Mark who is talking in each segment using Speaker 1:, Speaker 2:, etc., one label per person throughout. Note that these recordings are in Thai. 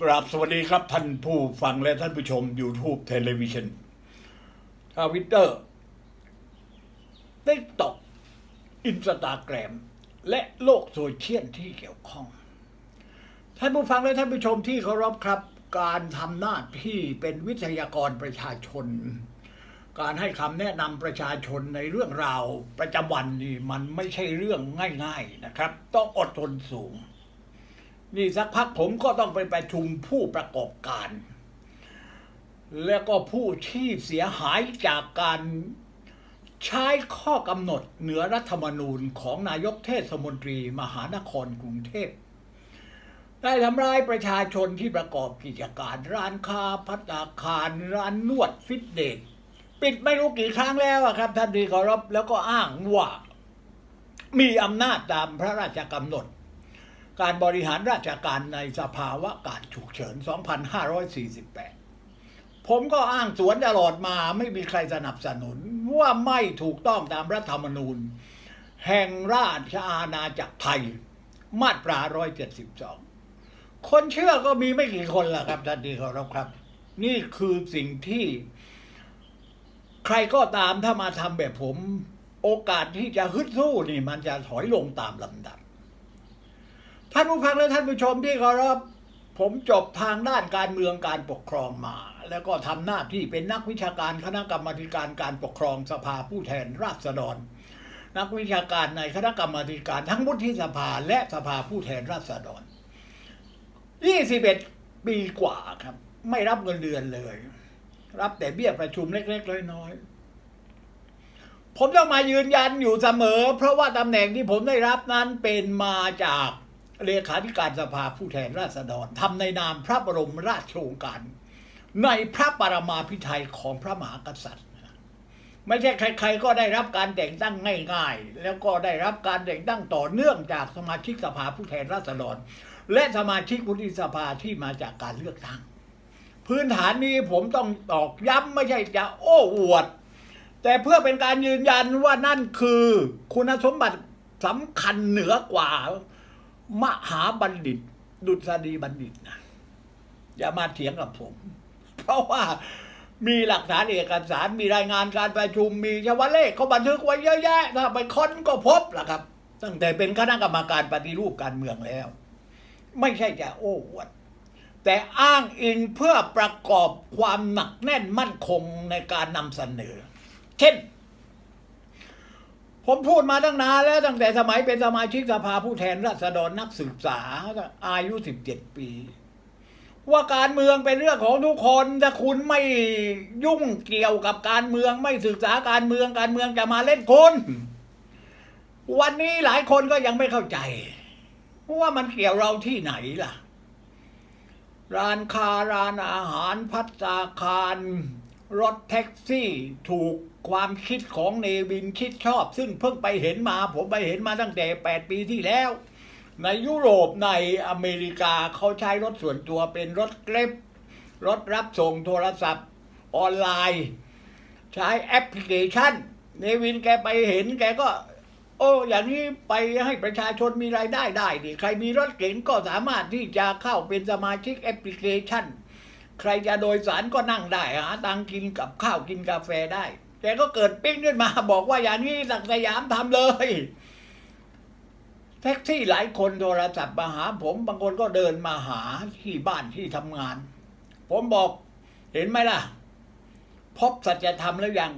Speaker 1: กราบสวัสดีครับท่านผู้ฟังและท่านผู้ชม YouTube เทเลวิชันทวิตเตอร์ติ๊กต็อกอินสตาแกรมและโลกโซเชียลที่เกี่ยวข้อง ท่านผู้ฟังและท่านผู้ชมที่เคารพครับ การทำหน้าที่เป็นวิทยากรประชาชน การให้คำแนะนำประชาชนในเรื่องราวประจำวันนี่มันไม่ใช่เรื่องง่าย ๆนะครับ ต้องอดทนสูง นี่สักพักผมก็ต้องไปประชุมผู้ประกอบการ แล้วก็ผู้ที่เสียหายจากการใช้ข้อกำหนดเหนือรัฐธรรมนูญของนายกเทศมนตรีมหานครกรุงเทพได้ทำร้ายประชาชนที่ประกอบกิจการร้านค้าพัตตาคาร ร้านนวดฟิตเนสปิดไม่รู้กี่ครั้งแล้วครับ ท่านที่เคารพแล้วก็อ้างว่า มีอำนาจตามพระราชกำหนด การบริหารราชการในสภาวะการฉุกเฉิน 2548 ผมก็อ้างสวนตลอดมาไม่มีใครสนับสนุนว่าไม่ถูกต้องตามรัฐธรรมนูญ แห่งราชอาณาจักรไทย มาตรา 172 คนเชื่อก็มีไม่กี่คนล่ะครับท่านที่เคารพครับ นี่คือสิ่งที่ใครก็ตามถ้ามาทำแบบผม โอกาสที่จะฮึดสู้นี่มันจะถอยลงตามลำดับ ท่านผู้ฟังและท่านผู้ชมที่เคารพผมจบทางด้านการเมืองการปกครองมา แล้วก็ทำหน้าที่เป็นนักวิชาการคณะกรรมการการปกครองสภาผู้แทนราษฎร นักวิชาการในคณะกรรมการทั้งวุฒิสภาและสภาผู้แทนราษฎร 21 ปีกว่าครับ ไม่รับเงินเดือนเลย รับแต่เบี้ยประชุมเล็กๆน้อยๆผมต้องมายืนยันอยู่เสมอ เพราะว่าตำแหน่งที่ผมได้รับนั้นเป็นมาจาก เลขาธิการสภาผู้แทนราษฎรทำในนามพระบรมราชโองการ ในพระปรมาภิไธยของพระมหากษัตริย์ ไม่ใช่ใคร ๆ ก็ได้รับการแต่งตั้งง่าย ๆ แล้วก็ได้รับการแต่งตั้งต่อเนื่องจากสมาชิกสภาผู้แทนราษฎร และสมาชิกวุฒิสภาที่มาจากการเลือกตั้ง พื้นฐานนี้ผมต้องตอกย้ำไม่ใช่จะโอ้อวด แต่เพื่อเป็นการยืนยันว่านั่นคือ คุณสมบัติสำคัญเหนือกว่า มหาบัณฑิต ดุษฎีบัณฑิตนะอย่ามาเถียงกับผม เพราะว่ามีหลักฐานเอกสารมีรายงานการประชุมมีชาวเลขเขาบันทึกไว้เยอะแยะถ้าไปค้นก็พบล่ะครับ ตั้งแต่เป็นคณะกรรมการปฏิรูปการเมืองแล้ว ไม่ใช่จะโอ้อวดแต่อ้างอิงเพื่อประกอบความหนักแน่นมั่นคงในการนำเสนอ เช่น ผมพูดมาตั้งนานแล้วตั้งแต่สมัยเป็นสมาชิกสภาผู้แทนราษฎรนักศึกษาอายุ17ปี ว่าการเมืองเป็นเรื่องของทุกคนถ้าคุณไม่ยุ่งเกี่ยวกับการเมืองไม่ศึกษาการเมืองการเมืองจะมาเล่นคุณวันนี้หลายคนก็ยังไม่เข้าใจว่ามันเกี่ยวเราที่ไหนล่ะ ร้านค้าร้านอาหารพัตตาคาร รถแท็กซี่ถูกความคิดของเนวินคิดชอบ ซึ่งเพิ่งไปเห็นมา ผมไปเห็นมาตั้งแต่ 8 ปีที่แล้ว ในยุโรปในอเมริกาเขาใช้รถส่วนตัวเป็นรถเกร็บรถรับส่งโทรศัพท์ออนไลน์ ใช้แอปพลิเคชัน เนวินแกไปเห็นแกก็โอ้อย่างนี้ไปให้ประชาชนมีรายได้ได้ดิใครมีรถเก๋งก็สามารถที่จะเข้าเป็นสมาชิกแอปพลิเคชัน ใครจะโดยสารก็นั่งได้หาตังกินกับข้าวกินกาแฟได้แต่ก็เกิดปิ้งขึ้นมาบอกว่าอย่างนี้สักสยามทำเลย แท็กซี่หลายคนโทรศัพท์มาหา ผมบางคนก็เดินมาหาที่บ้านที่ทำงาน ผมบอกเห็นไหมล่ะ พบสัจธรรมแล้วยัง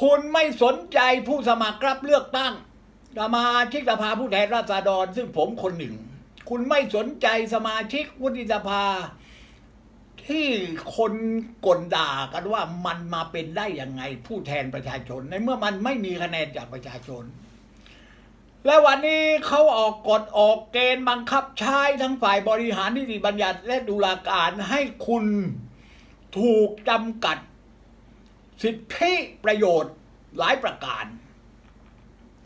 Speaker 1: คุณไม่สนใจผู้สมัครรับเลือกตั้งสมาชิกสภาผู้แทนราษฎรซึ่งผมคนหนึ่ง คุณไม่สนใจสมาชิกวุฒิสภา ที่คนกลด่ากันว่ามันมาเป็นได้ยังไง ผู้แทนประชาชน ในเมื่อมันไม่มีคะแนนจากประชาชน และวันนี้เขาออกกฎออกเกณฑ์บังคับใช้ทั้งฝ่ายบริหารนิติบัญญัติและดุลาการให้คุณถูกจำกัดสิทธิประโยชน์หลายประการ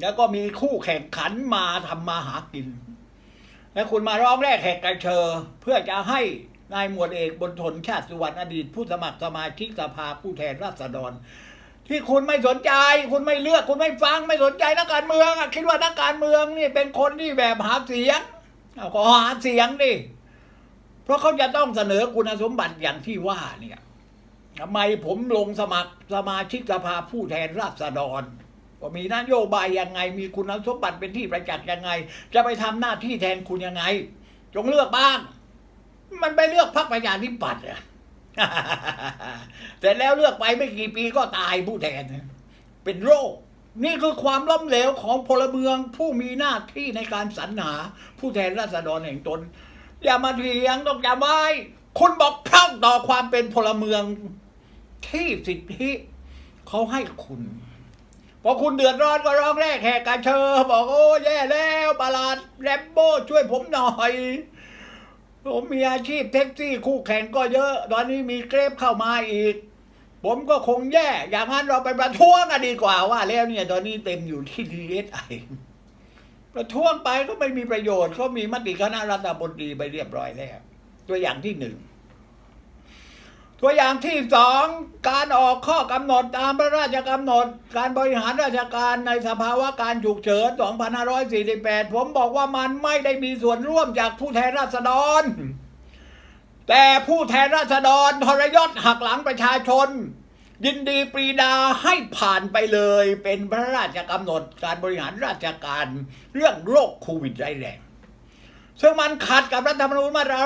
Speaker 1: แล้วก็มีคู่แข่งขันมาทำมาหากิน และคุณมาร้องแรกแหกกระเชอ เพื่อจะให้นายหมวดเอกบนทนชาติสุวรรณอดีตผู้สมัครสมาชิกสภาผู้แทนราษฎร ที่คุณไม่สนใจ คุณไม่เลือกคุณไม่ฟังไม่สนใจนักการเมืองคิดว่านักการเมืองนี่เป็นคนที่แบบหาเสียงเอาก็หาเสียงดิเพราะเขาจะต้องเสนอคุณสมบัติอย่างที่ว่าเนี่ยทำไมผมลงสมัครสมาชิกสภาผู้แทนราษฎร ว่ามีนโยบายยังไง มีคุณสมบัติเป็นที่ประจักษ์ยังไง จะไปทำหน้าที่แทนคุณยังไง จงเลือกบ้าง มันไปเลือกพรรคประชาธิปัตย์อะแต่แล้วเลือกไปไม่กี่ปีก็ตายผู้แทน เป็นโรค นี่คือความล้มเหลวของพลเมืองผู้มีหน้าที่ในการสรรหา ผู้แทนราษฎรแห่งตน อย่ามาเถียงต้องจำไว้คุณบอกพร่องต่อความเป็นพลเมืองที่สิทธิเขาให้คุณ พอคุณเดือดร้อนก็ร้องแรกแหกกระเชอบอกโอ้แย่แล้วประหลาดแรมโบ้ช่วยผมหน่อย ผมมีอาชีพแท็กซี่คู่แข่งก็เยอะ ตอนนี้มีเกรฟเข้ามาอีก ผมก็คงแย่ อย่างนั้นเราไปประท้วงกันดีกว่าว่า แล้วเนี่ย ตอนนี้เต็มอยู่ที่ดีเอสไอประท้วงไปก็ไม่มีประโยชน์เขามีมติคณะรัฐมนตรีไปเรียบร้อยแล้ว ตัวอย่างที่หนึ่ง ตัวอย่างที่สองการออกข้อกำหนดตามพระราชกำหนด การบริหารราชการในสภาวะการฉุกเฉิน 2548 ผมบอกว่ามันไม่ได้มีส่วนร่วมจากผู้แทนราษฎร แต่ผู้แทนราษฎรทรยศหักหลังประชาชน ยินดีปรีดาให้ผ่านไปเลย เป็นพระราชกำหนดการบริหารราชการเรื่องโรคโควิดร้ายแรง ซึ่งมันขัดกับรัฐธรรมนูญมาตรา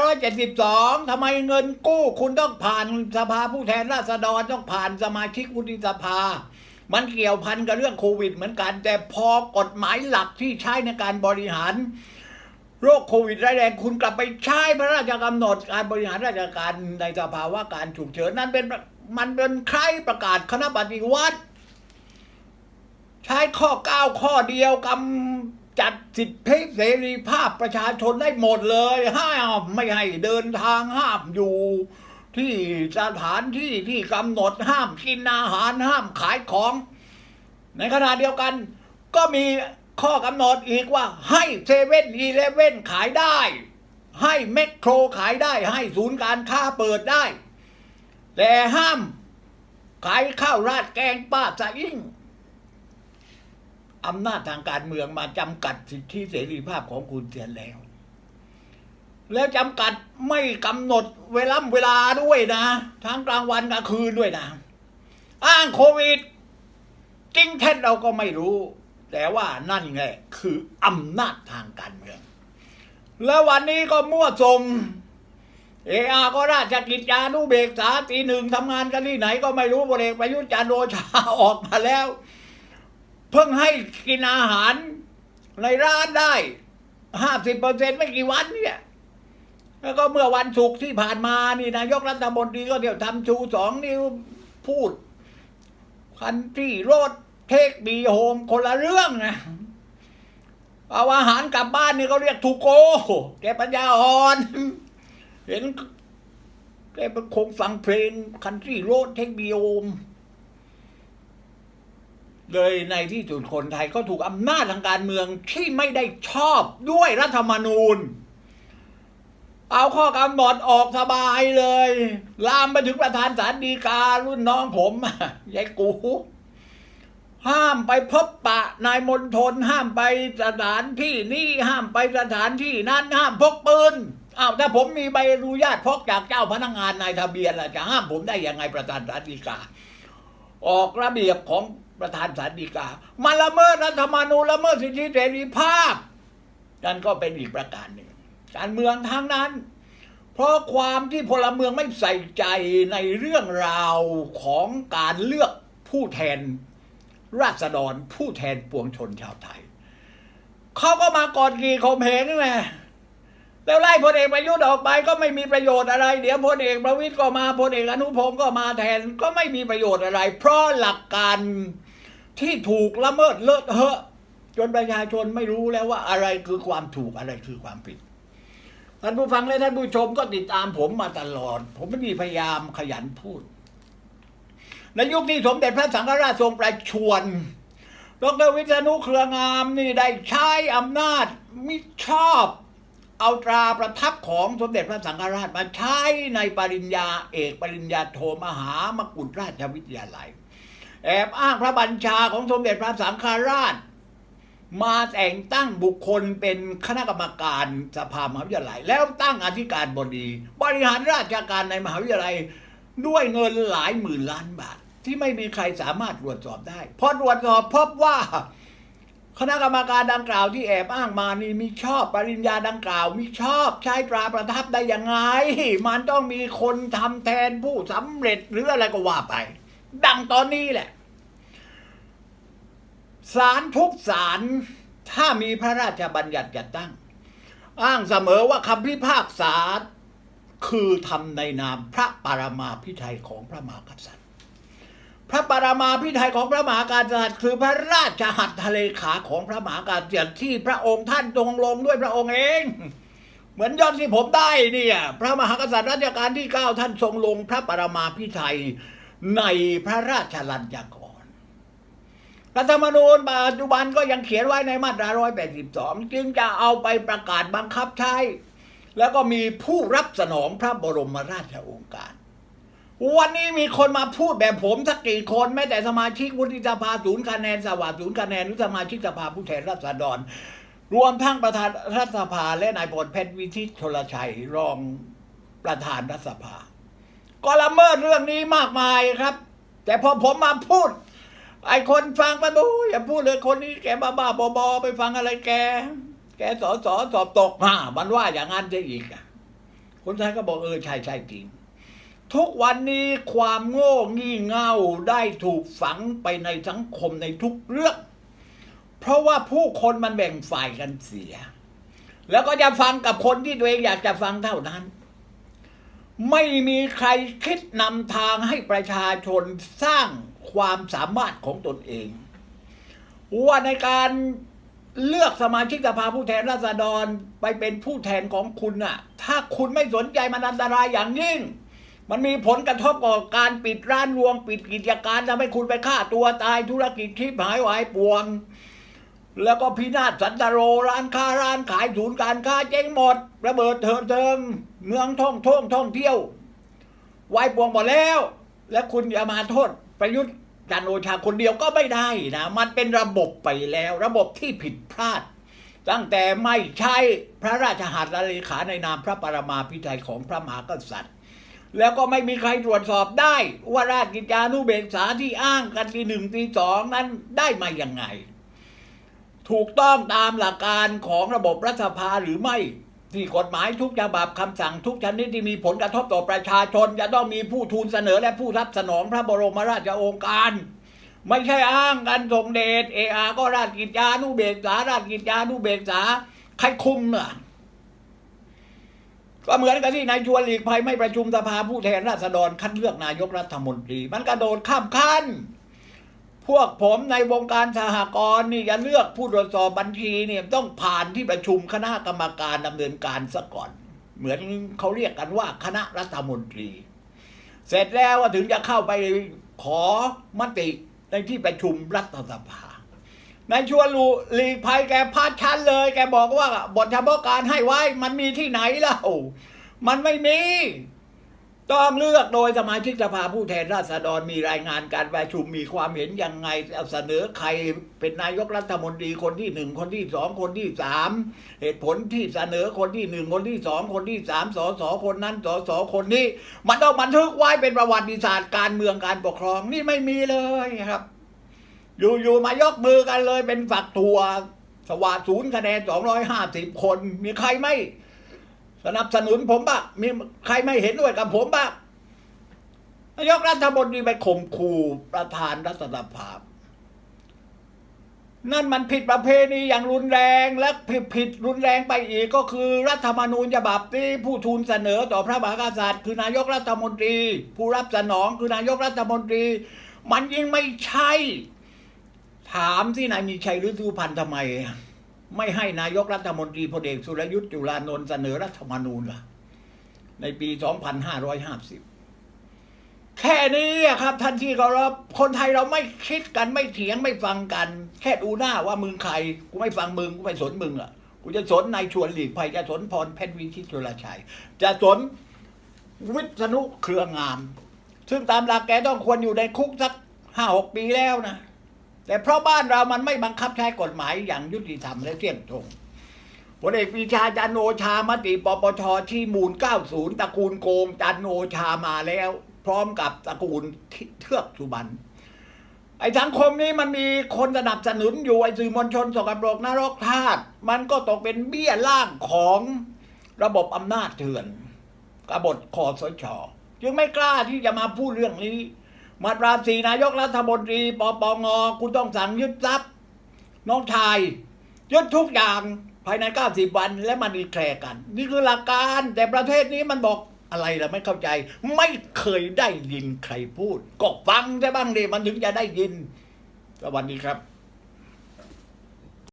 Speaker 1: 172 ทำไมเงินกู้คุณต้องผ่านสภาผู้แทนราษฎรต้องผ่านสมาชิกวุฒิสภา มันเกี่ยวพันกับเรื่องโควิดเหมือนกัน แต่พอกฎหมายหลักที่ใช้ในการบริหาร โรคโควิดร้ายแรงคุณกลับไปใช้พระราชกำหนดการบริหารราชการในสภาวะการฉุกเฉินนั่นเป็นมันเป็นใครประกาศคณะปฏิวัติ ใช้ข้อเก้าข้อเดียวกำ จัดสิทธิเสรีภาพประชาชนได้หมดเลย ห้ามไม่ให้เดินทางห้ามอยู่ ที่สถานที่ที่กำหนดห้ามกินอาหารห้ามขายของ ในขณะเดียวกัน ก็มีข้อกำหนดอีกว่า ให้เซเว่นอีเลเว่นขายได้ ให้แมคโครขายได้ ให้ศูนย์การค้าเปิดได้ แต่ห้าม ขายข้าวราดแกงป้าสะอิ่ง อำนาจทางการเมืองมาจำกัดสิทธิเสรีภาพของคุณเสียแล้ว แล้วจำกัดไม่กำหนดเวลาเวลาด้วยนะ ทั้งกลางวันกลางคืนด้วยนะ อ้างโควิด จริงเท็จเราก็ไม่รู้ แต่ว่านั่นไงคืออำนาจทางการเมือง แล้ววันนี้ก็มั่วทรงเออาก็ราชกิจจานุเบกษาตีหนึ่งทำงานกันที่ไหนก็ไม่รู้พลเอกประยุทธ์จันทร์โอชาออกมาแล้ว เพิ่งให้กินอาหารในร้านได้ห้าสิบเปอร์เซ็นไม่กี่วันเนี่ยแล้วก็เมื่อวันศุกร์ที่ผ่านมานี่นายกรัฐมนตรีก็เดี๋ยวทำชูสองนิ้วพูด คันที่โรดเทคบีโฮมคนละเรื่องนะเอาอาหารกลับบ้านนี่เขาเรียกทูโกแกปัญญาอ่อน เห็นแกเป็นคงฟังเพลงคันทรีโรดเทคบีโฮม เลยในที่สุดคนไทยก็ถูกอำนาจทางการเมืองที่ไม่ได้ชอบด้วยรัฐธรรมนูญ เอาข้อกำหนดออกสบายเลย ลามไปถึงประธานศาลฎีการุ่นน้องผมยายกูห้ามไปพบปะนายมนทนห้ามไปสถานที่นี่ห้ามไปสถานที่นั้นห้ามพกปืนอ้าวถ้าผมมีใบอนุญาตพกจากเจ้าพนักงานนายทะเบียนล่ะจะห้ามผมได้ยังไงประธานศาลฎีกา ออกระเบียบของ ประธานศาลฎีกามาละเมิดรัฐธรรมนูญละเมิดสิทธิเสรีภาพนั่นก็เป็นอีกประการหนึ่งการเมืองทั้งนั้น เพราะความที่พลเมืองไม่ใส่ใจในเรื่องราวของการเลือกผู้แทนราษฎรผู้แทนปวงชนชาวไทย เขาก็มากอดขี่ข่มเหงนี่แหละแล้วไล่พลเอกประยุทธ์ออกไปก็ไม่มีประโยชน์อะไร เดี๋ยวพลเอกประวิตยก็มาพลเอกอนุพงศ์ก็มาแทนก็ไม่มีประโยชน์อะไร เพราะหลักการ ที่ถูกละเมิดเลอะเทอะจนประชาชนไม่รู้แล้วว่าอะไรคือความถูกอะไรคือความผิดท่านผู้ฟังและท่านผู้ชมก็ติดตามผมมาตลอด ผมไม่มีพยายามขยันพูดในยุคที่สมเด็จพระสังฆราชทรงประชวรดรวิษณุเครืองามนี่ได้ใช้อำนาจมิชอบเอาตราประทับของสมเด็จพระสังฆราชมาใช้ในปริญญาเอกปริญญาโทมหามกุฎราชวิทยาลัย แอบอ้างพระบัญชาของสมเด็จพระสังฆราช มาแต่งตั้งบุคคลเป็นคณะกรรมการสภามหาวิทยาลัย แล้วตั้งอธิการบดี บริหารราชการในมหาวิทยาลัย ด้วยเงินหลายหมื่นล้านบาท ที่ไม่มีใครสามารถตรวจสอบได้พอตรวจสอบพบว่าคณะกรรมการดังกล่าวที่แอบอ้างมานี่มีชอบปริญญาดังกล่าว มีชอบใช้ตราประทับได้ยังไง มันต้องมีคนทำแทนผู้สำเร็จหรืออะไรก็ว่าไป ดังตอนนี้แหละศาลทุกศาลถ้ามีพระราชบัญญัติจัดตั้ง อ้างเสมอว่าคำพิพากษาคือทำในนามพระปรมาภิไธยของพระมหากษัตริย์ พระปรมาภิไธยของพระมหากษัตริย์ คือพระราชหัตถเลขาของพระมหากษัตริย์ที่พระองค์ท่านทรงลงด้วยพระองค์เอง เหมือนยอดที่ผมได้เนี่ย พระมหากษัตริย์รัชกาลที่เก้าท่านทรงลงพระปรมาภิไธย ในพระราชลัญจกรรัฐธรรมนูญปัจจุบันก็ยังเขียนไว้ในมาตรา 182 จึงจะเอาไปประกาศบังคับใช้ แล้วก็มีผู้รับสนองพระบรมราชโองการ วันนี้มีคนมาพูดแบบผมสักกี่คนแม้แต่สมาชิกวุฒิสภาศูนย์คะแนนสวัสดิ์ศูนย์คะแนนหรือสมาชิกสภาผู้แทนราษฎร รวมทั้งประธานรัฐสภาและนายพลเพชรวิทิตชลชัยรองประธานรัฐสภา ก็ละเมิดเรื่องนี้มากมายครับ แต่พอผมมาพูด ไอ้คนฟังมันโอ้ยอย่าพูดเลยคนนี้แกบ้าบ้าๆบอไปฟังอะไรแก แกสอสอสอบตกฮ่ามันว่าอย่างนั้นจะอีกอะคนไทยก็บอกเออใช่ใช่จริง ทุกวันนี้ความโง่งี่เง่าได้ถูกฝังไปในสังคมในทุกเรื่อง เพราะว่าผู้คนมันแบ่งฝ่ายกันเสีย แล้วก็จะฟังกับคนที่ตัวเองอยากจะฟังเท่านั้น ไม่มีใครคิดนำทางให้ประชาชนสร้างความสามารถของตนเอง ว่าในการเลือกสมาชิกสภาผู้แทนราษฎรไปเป็นผู้แทนของคุณน่ะ ถ้าคุณไม่สนใจมันอันตรายอย่างยิ่ง มันมีผลกระทบต่อการปิดร้านรวง ปิดกิจการทำให้คุณไปฆ่าตัวตายธุรกิจที่หายวายป่วง แล้วก็พินาศสันตโรร้านค้าร้านขายศูนย์การค้าเจ๊งหมด ระเบิดเถิดเทิงเมืองท่องท่องท่องเที่ยววายป่วงหมดแล้ว และคุณอย่ามาโทษประยุทธ์จันทร์โอชาคนเดียวก็ไม่ได้นะ มันเป็นระบบไปแล้ว ระบบที่ผิดพลาด ตั้งแต่ไม่ใช่พระราชหัตถเลขาในนามพระปรมาภิไธยของพระมหากษัตริย์ แล้วก็ไม่มีใครตรวจสอบได้ ว่าราชกิจจานุเบกษาที่อ้างกันทีหนึ่งทีสองนั้นได้มาอย่างไง ถูกต้องตามหลักการของระบบรัฐสภาหรือไม่ ที่กฎหมายทุกฉบับคำสั่งทุกชนิดที่มีผลกระทบต่อประชาชน จะต้องมีผู้ทูลเสนอและผู้รับสนองพระบรมราชโองการ ไม่ใช่อ้างกันทรงเดชเออาก็ราชกิจจานุเบกษาราชกิจจานุเบกษาใครคุมเน่ะก็เหมือนกับที่นายชวนหลีกภัยไม่ประชุมสภาผู้แทนราษฎรคัดเลือกนายกรัฐมนตรี มันกระโดดข้ามขั้น พวกผมในวงการสหกรณ์นี่จะเลือกผู้ตรวจสอบบัญชีเนี่ยต้องผ่านที่ประชุมคณะกรรมการดำเนินการซะก่อน เหมือนเขาเรียกกันว่าคณะรัฐมนตรี เสร็จแล้วก็ถึงจะเข้าไปขอมติในที่ประชุมรัฐสภานายชวนลูลีภัยแกพาดชั้นเลย แกบอกว่าบทเฉพาะการให้ไว้ มันมีที่ไหนเล่ามันไม่มี ต้องเลือกโดยสมาชิกสภาผู้แทนราษฎรมีรายงานการประชุมมีความเห็นยังไงเสนอใครเป็นนายกรัฐมนตรีคนที่หนึ่งคนที่สองคนที่สามเหตุผลที่เสนอคนที่หนึ่งคนที่สองคนที่สามสสคนนั้นสสคนนี้ มันต้องบันทึกไว้เป็นประวัติศาสตร์การเมืองการปกครองนี่ไม่มีเลยครับ อยู่ๆมายกมือกันเลยเป็นฝักตัวสวัสดศูนย์คะแนนสองร้อยห้าสิบคน มีใครไม่ สนับสนุนผมบ้างมีใครไม่เห็นด้วยกับผมบ้างนายกรัฐมนตรีไปข่มขู่ประธานรัฐสภานั่นมันผิดประเพณีอย่างรุนแรงและผิดผิดรุนแรงไปอีกก็คือรัฐธรรมนูญฉบับที่ผู้ทูลเสนอต่อพระมหากษัตริย์ คือนายกรัฐมนตรี ผู้รับสนองคือนายกรัฐมนตรี มันยิ่งไม่ใช่ ถามที่นายมีชัยฤดูพันธ์ทำไม ไม่ให้นายกรัฐมนตรีพลเอกสุรยุทธ์จุลานนท์เสนอรัฐธรรมนูญล่ะ ในปี 2550 แค่นี้อะครับท่านที่เคาคนไทยเราไม่คิดกันไม่เถียงไม่ฟังกัน แค่ดูหน้าว่ามึงใคร กูไม่ฟังมึง กูไม่สนมึงอะ กูจะสนนายชวนหลีกภัยจะสนพรเพชรวิชิตจุลชัย จะสนวิษณุเครืองาม ซึ่งตามหลักแกต้องควรอยู่ในคุกสักห้าหกปีแล้วนะ แต่เพราะบ้านเรามันไม่บังคับใช้กฎหมายอย่างยุติธรรมและเที่ยงตรงพลเอกปรีชาจันโอชามติปปชที่มูล 90 ตระกูลโกงจันโอชามาแล้ว พร้อมกับตระกูลเทือกสุบรรณไอ้สังคมนี้มันมีคนสนับสนุนอยู่ไอ้สื่อมวลชนสกปรกนรกทาสมันก็ตกเป็นเบี้ยล่างของระบบอำนาจเถื่อนกบฏคอสช จึงไม่กล้าที่จะมาพูดเรื่องนี้ มาตราสีนายกรัฐมนตรีปปงคุณต้องสั่งยึดทรัพย์ น้องชายยึดทุกอย่างภายใน 90 วันและมันดีแคลร์กัน นี่คือหลักการแต่ประเทศนี้มันบอกอะไรล่ะไม่เข้าใจ ไม่เคยได้ยินใครพูด ก็ฟังได้บ้างดิมันถึงจะได้ยิน สวัสดีครับ